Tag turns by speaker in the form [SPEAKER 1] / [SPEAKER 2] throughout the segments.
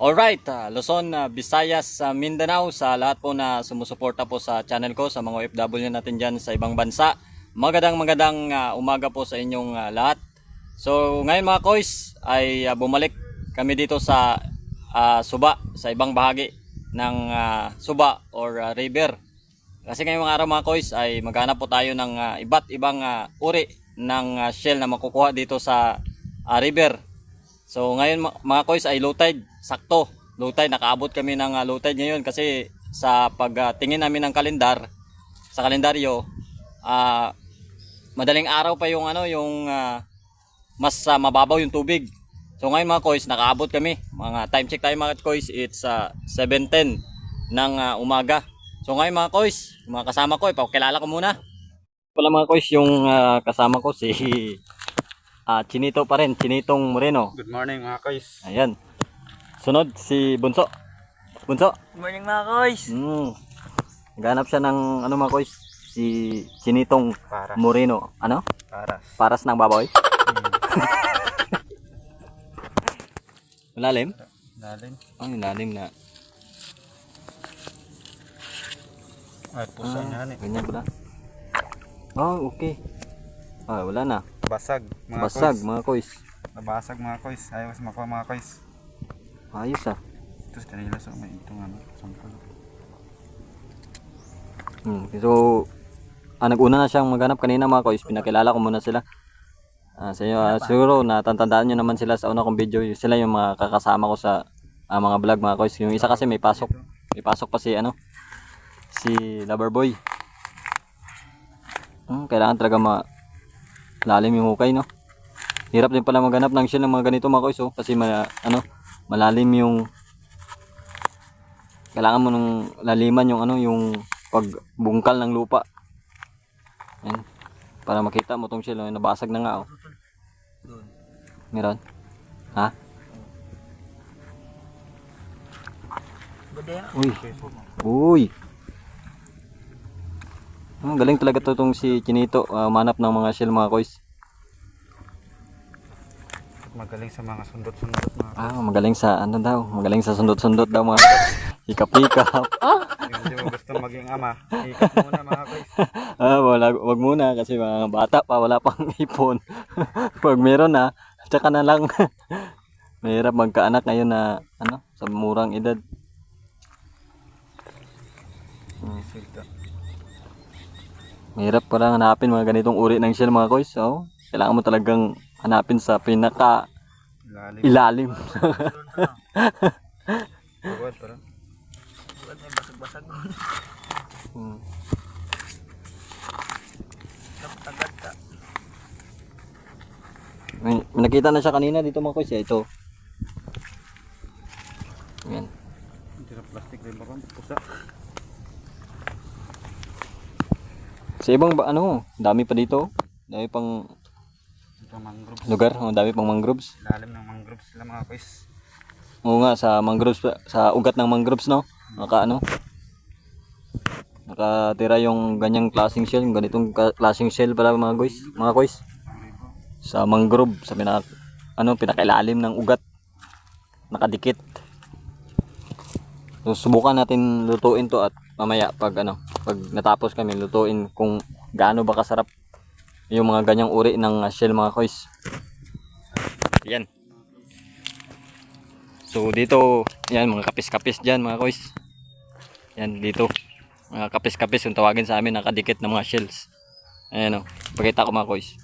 [SPEAKER 1] Alright, ah, Luzon, ah, Visayas, ah, Mindanao, sa lahat po na sumusuporta po sa channel ko, sa mga OFW natin dyan sa ibang bansa. Magandang magandang ah, umaga po sa inyong ah, lahat. So ngayon mga kois ay ah, bumalik kami dito sa ah, Suba, sa ibang bahagi ng ah, Suba or ah, river. Kasi ngayong araw mga kois ay maghanap po tayo ng ah, iba't ibang ah, uri ng ah, shell na makukuha dito sa ah, river. So ngayon mga kois ay low tide, sakto. Low tide, nakaabot kami ng uh, low tide ngayon kasi sa pagtingin namin ng kalendar, sa kalendaryo, ah madaling araw pa yung ano, yung ah, mas ah, mababaw yung tubig. So ngayon mga kois, nakaabot kami. Mga time check tayo mga kois, it's uh, 7.10 ng ah, umaga. So ngayon mga kois, mga kasama ko, ipakilala ko muna. Pala mga kois, yung ah, kasama ko si ah, Chinito pa rin, Chinitong Moreno.
[SPEAKER 2] Good morning mga guys.
[SPEAKER 1] Ayan. Sunod si Bunso. Bunso.
[SPEAKER 3] Good morning mga koys.
[SPEAKER 1] Mm. Naghanap siya ng ano mga kois? Si Chinitong
[SPEAKER 2] Paras.
[SPEAKER 1] Moreno. Ano?
[SPEAKER 2] Paras.
[SPEAKER 1] Paras ng baboy? Malalim?
[SPEAKER 2] Lalim.
[SPEAKER 1] Ang lalim na.
[SPEAKER 2] Ay, pusa
[SPEAKER 1] Ah,
[SPEAKER 2] yan eh.
[SPEAKER 1] ganyan pala. Oh, okay. Ah, wala na.
[SPEAKER 2] Basag mga
[SPEAKER 1] Basag
[SPEAKER 2] kois.
[SPEAKER 1] mga kois.
[SPEAKER 2] Nabasag mga kois. Ayaw sa makuha mga kois.
[SPEAKER 1] Ayos ah.
[SPEAKER 2] Sa kanila so may itong ano. Sampol.
[SPEAKER 1] Hmm. So, ah, nag-una na siyang maghanap kanina mga kois. Pinakilala ko muna sila. Ah, sa inyo, ah, siguro natantandaan nyo naman sila sa una kong video. Sila yung mga kakasama ko sa ah, mga vlog mga kois. Yung isa kasi may pasok. May pasok pa si ano, si Loverboy. Hmm, kailangan talaga ma lalim yung hukay, no? Hirap din pala maghanap ng shell ng mga ganito mga kois, oh, kasi ma, ano, malalim yung kailangan mo nung laliman yung ano, yung pagbungkal ng lupa. Yan. Para makita mo tong shell, oh, nabasag na nga, oh. Meron? Ha? Uy. Uy. Ang galing talaga to tong si Chinito, uh, manap ng mga shell mga kois.
[SPEAKER 2] Magaling sa mga sundot-sundot mga
[SPEAKER 1] Ah, magaling sa ano daw, magaling sa sundot-sundot daw mga hikap-hikap.
[SPEAKER 2] Yung Hindi mo gusto maging ama. Ikat muna mga kois.
[SPEAKER 1] ah, wala, wag muna kasi mga bata pa, wala pang ipon. Pag meron na, tsaka na lang. Mahirap magkaanak ngayon na ano, sa murang edad.
[SPEAKER 2] Isilta.
[SPEAKER 1] Mahirap pala hanapin mga ganitong uri ng shell mga kois. So, kailangan mo talagang hanapin sa pinaka
[SPEAKER 2] Lalim.
[SPEAKER 1] ilalim.
[SPEAKER 2] Bawal para.
[SPEAKER 3] Bukan may basag-basag.
[SPEAKER 1] Hmm.
[SPEAKER 3] Dapat agad ka.
[SPEAKER 1] May, nakita na siya kanina dito mga kois. eh. Ito. Yan.
[SPEAKER 2] Hindi na plastic rin ba kung pusa.
[SPEAKER 1] Sa ibang ba, ano, dami pa dito. Dami pang
[SPEAKER 2] Ito mangroves.
[SPEAKER 1] lugar. Oh, dami pang mangroves.
[SPEAKER 2] Lalim ng mangroves sila mga kois.
[SPEAKER 1] Oo nga, sa mangroves, sa ugat ng mangroves, no? Naka ano? Nakatira yung ganyang klaseng shell, yung ganitong klaseng shell pala mga guys, mga guys. Sa mangrove, sa pinak ano, pinakailalim ng ugat. Nakadikit. So, subukan natin lutuin to at mamaya pag ano, pag natapos kami lutuin kung gaano ba kasarap yung mga ganyang uri ng uh, shell mga guys. Yan. So dito, yan mga kapis-kapis dyan mga kois. Yan dito. Mga kapis-kapis yung tawagin sa amin nakadikit na mga shells. Ayan o, pakita ko mga kois.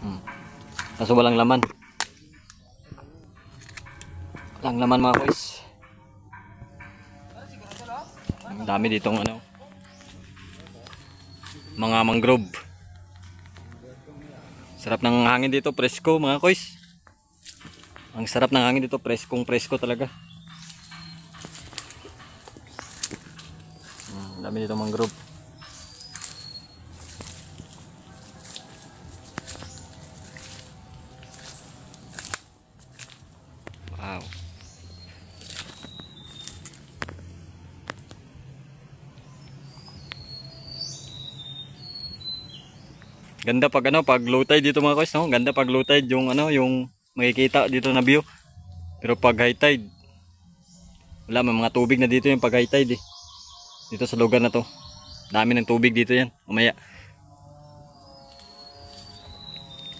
[SPEAKER 1] Hmm. Kaso walang laman. Walang laman mga kois. Ang dami ditong ano. Mga mangrove. Sarap ng hangin dito, presko mga kois. Ang sarap ng hangin dito, preskong presko talaga. Hmm, dami dito mangrove. Ganda pag ano, pag low tide dito mga kois, no? Ganda pag low tide yung ano, yung makikita dito na view. Pero pag high tide, wala, may mga tubig na dito yung pag high tide eh. Dito sa lugar na to. Dami ng tubig dito yan. Umaya.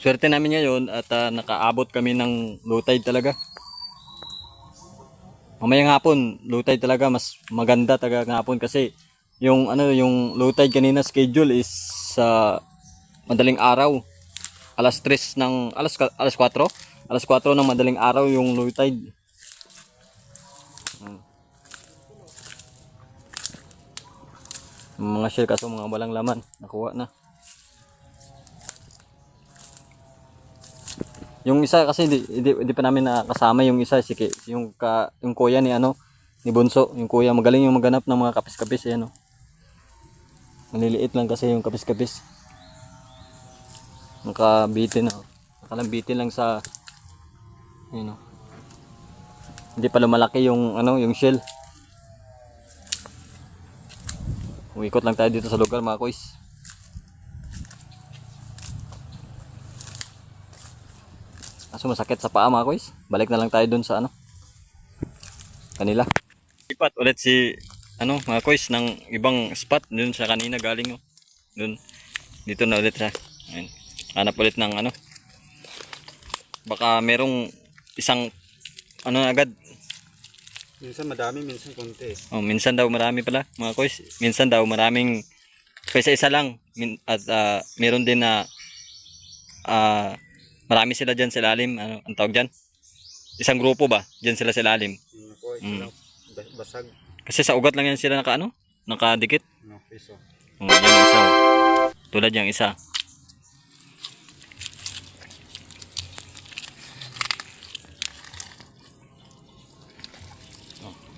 [SPEAKER 1] Swerte namin ngayon at ah, nakaabot kami ng low tide talaga. Mamayang hapon, low tide talaga mas maganda talaga ng hapon kasi yung ano yung low tide kanina schedule is sa madaling araw. Alas 3 ng alas alas 4. Alas 4 ng madaling araw yung low tide. Mga shell kaso mga walang laman, nakuha na. Yung isa kasi hindi, hindi, hindi pa namin nakasama yung isa si yung ka, yung kuya ni ano ni Bunso, yung kuya magaling yung maghanap ng mga kapis-kapis eh, ano. Maliliit lang kasi yung kapis-kapis. Nakabitin na. Nakalambitin lang sa yun know. Hindi pa lumalaki yung ano, yung shell. Uikot lang tayo dito sa lugar mga kuys. Aso masakit sa paa mga kuys. Balik na lang tayo dun sa ano. Kanila. Ipat ulit si ano mga kuys ng ibang spot dun sa kanina galing oh. Dun. Dito na ulit siya. Ayun. Hanap ulit ng ano. Baka merong isang ano agad.
[SPEAKER 2] Minsan madami, minsan konti.
[SPEAKER 1] Oh, minsan daw marami pala mga kuys. Minsan daw maraming kaysa isa lang Min, at ah, meron din na ah, marami sila diyan sa ilalim. Ano ang tawag diyan? Isang grupo ba? Diyan sila sa ilalim. Mm.
[SPEAKER 2] basag.
[SPEAKER 1] Kasi sa ugat lang yan sila naka ano? Nakadikit.
[SPEAKER 2] No, piso.
[SPEAKER 1] Oh, yan isa. Tulad yung isa.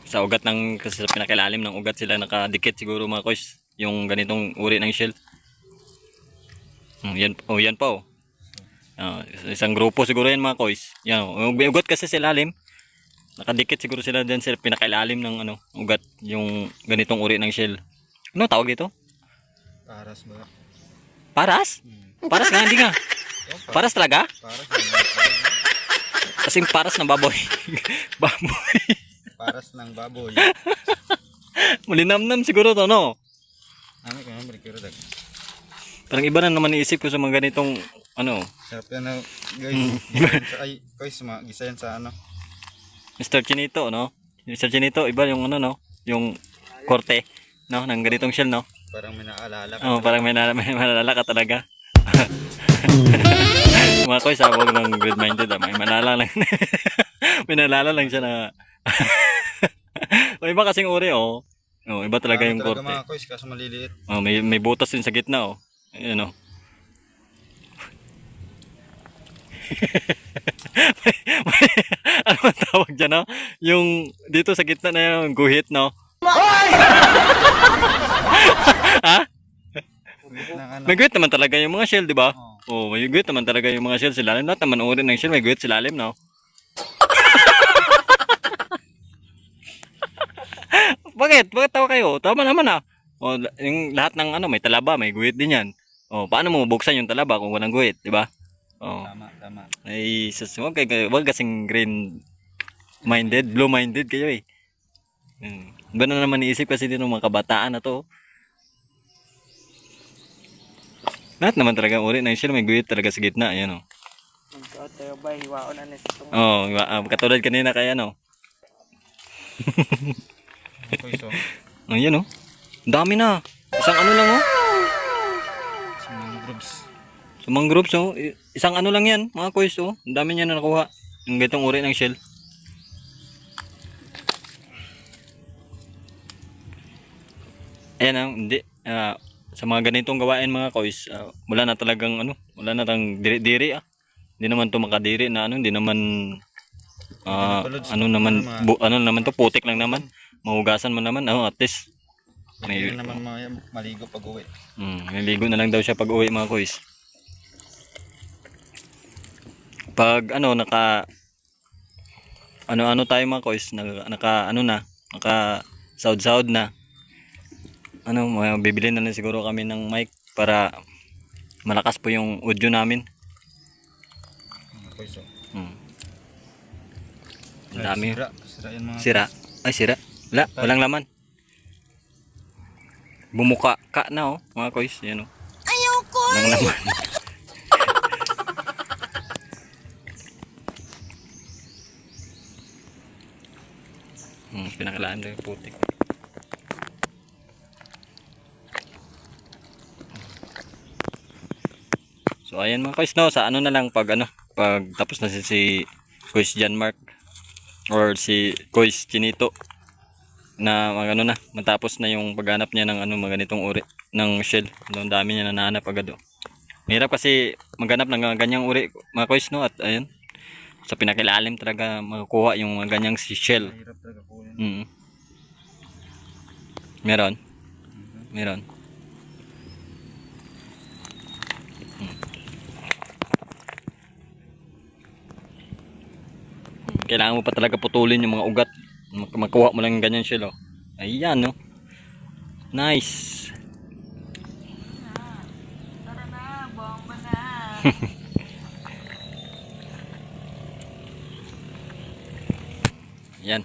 [SPEAKER 1] Sa ugat ng kasi sa pinakailalim ng ugat sila nakadikit siguro mga koys yung ganitong uri ng shell. Oh, yan oh yan pa oh. Ah, isang grupo siguro yan mga koys. Yan oh. Ugat kasi sa ilalim nakadikit siguro sila din sa pinakailalim ng ano ugat yung ganitong uri ng shell. Ano tawag dito?
[SPEAKER 2] Paras ba?
[SPEAKER 1] Paras? Paras nga, hindi nga. Paras talaga?
[SPEAKER 2] Paras.
[SPEAKER 1] Kasing paras ng baboy. baboy.
[SPEAKER 2] Paras ng baboy.
[SPEAKER 1] Malinamnam siguro to, no?
[SPEAKER 2] Ano ka naman, Rikiro dag.
[SPEAKER 1] Parang iba na naman iisip ko sa mga ganitong, ano,
[SPEAKER 2] Sarap yan, ano, guys. Gisayan sa, ay, guys, mga gisayan sa ano.
[SPEAKER 1] Mr. Chinito, no? Mr. Chinito, iba yung ano, no? Yung korte, no? Ng ganitong shell, no?
[SPEAKER 2] Parang may naalala ka.
[SPEAKER 1] Oh, parang may, nala- may malala ka talaga. mga koy, sabog ng good minded, ah. May malala lang. May nalala lang siya na... o, iba kasing uri, oh. Oh, iba talaga
[SPEAKER 2] Ano
[SPEAKER 1] yung
[SPEAKER 2] talaga
[SPEAKER 1] korte.
[SPEAKER 2] mga kois, kaso maliliit.
[SPEAKER 1] Oh, may may butas din sa gitna oh. Ayun oh. ano ang tawag dyan no? Yung dito sa gitna na yung guhit no? ha?
[SPEAKER 2] Kulit ng ano.
[SPEAKER 1] May guhit naman talaga yung mga shell, di ba? Oh, may guhit naman talaga yung mga shell sa ilalim. Lahat naman uri ng shell, may guhit sa ilalim, no? Bakit? Bakit tawa kayo? Tama naman ah. Oh, la- yung lahat ng ano, may talaba, may guhit din yan. Oh, paano mo bubuksan yung talaba kung walang guhit, di ba? Oh.
[SPEAKER 2] Tama, tama.
[SPEAKER 1] Ay, sus, wag, kayo- wag kasing green minded, blue minded kayo eh. Hmm. Iba na naman iisip kasi din ng mga kabataan na to. Lahat naman talaga uri ng shell may guhit talaga sa gitna, ayan oh.
[SPEAKER 3] Magsuot tayo ba? Hiwaon na nito
[SPEAKER 1] Oh, iba- ah, katulad kanina kaya no. Ayan oh. Ang dami na. Isang ano lang oh.
[SPEAKER 2] Sa mga groups.
[SPEAKER 1] Sa mga groups oh. Isang ano lang yan, mga koys oh. Ang dami niya na nakuha. Yung ganitong uri ng shell. Ayan ah, hindi. ah, sa mga ganitong gawain mga koys, ah, wala na talagang ano, wala na tang diri-diri ah. Hindi naman to makadiri na ano, hindi naman ah, ano naman bu, ano naman to putik lang naman. Mahugasan mo naman, oh, at least
[SPEAKER 2] Hindi naman mga maligo pag uwi.
[SPEAKER 1] Mm, naligo na lang daw siya pag uwi mga kois. Pag ano naka ano-ano tayo mga kois, naka, naka ano na, naka sahod-sahod na. Ano, mga bibili na lang siguro kami ng mic para Malakas po yung audio namin.
[SPEAKER 2] Koys, oh.
[SPEAKER 1] Hmm. Ang dami.
[SPEAKER 2] Sira, sira yan mga
[SPEAKER 1] Sira. Ay, sira. Wala, walang laman. Bumuka ka na oh, mga koys. Yan oh. Ayoko! Walang laman. hmm, pinakalaan daw yung putik. So ayan mga koys no, sa ano na lang pag ano, pag tapos na si, si Kois Jan Mark or si Kois Chinito na ano na, matapos na yung paghanap niya ng ano mga ganitong uri ng shell. Ang dami niya nanahanap agad oh. Mahirap kasi maghanap ng ganyang uri mga kois no at ayun. Sa pinakilalim talaga makukuha yung mga ganyang si shell.
[SPEAKER 2] Mahirap talaga po yan.
[SPEAKER 1] Mm. Meron. Meron. Mm. Kailangan mo pa talaga putulin yung mga ugat makuha mo lang ganyan shell oh. ayan no? Nice.
[SPEAKER 3] Tara na bomba na
[SPEAKER 1] yan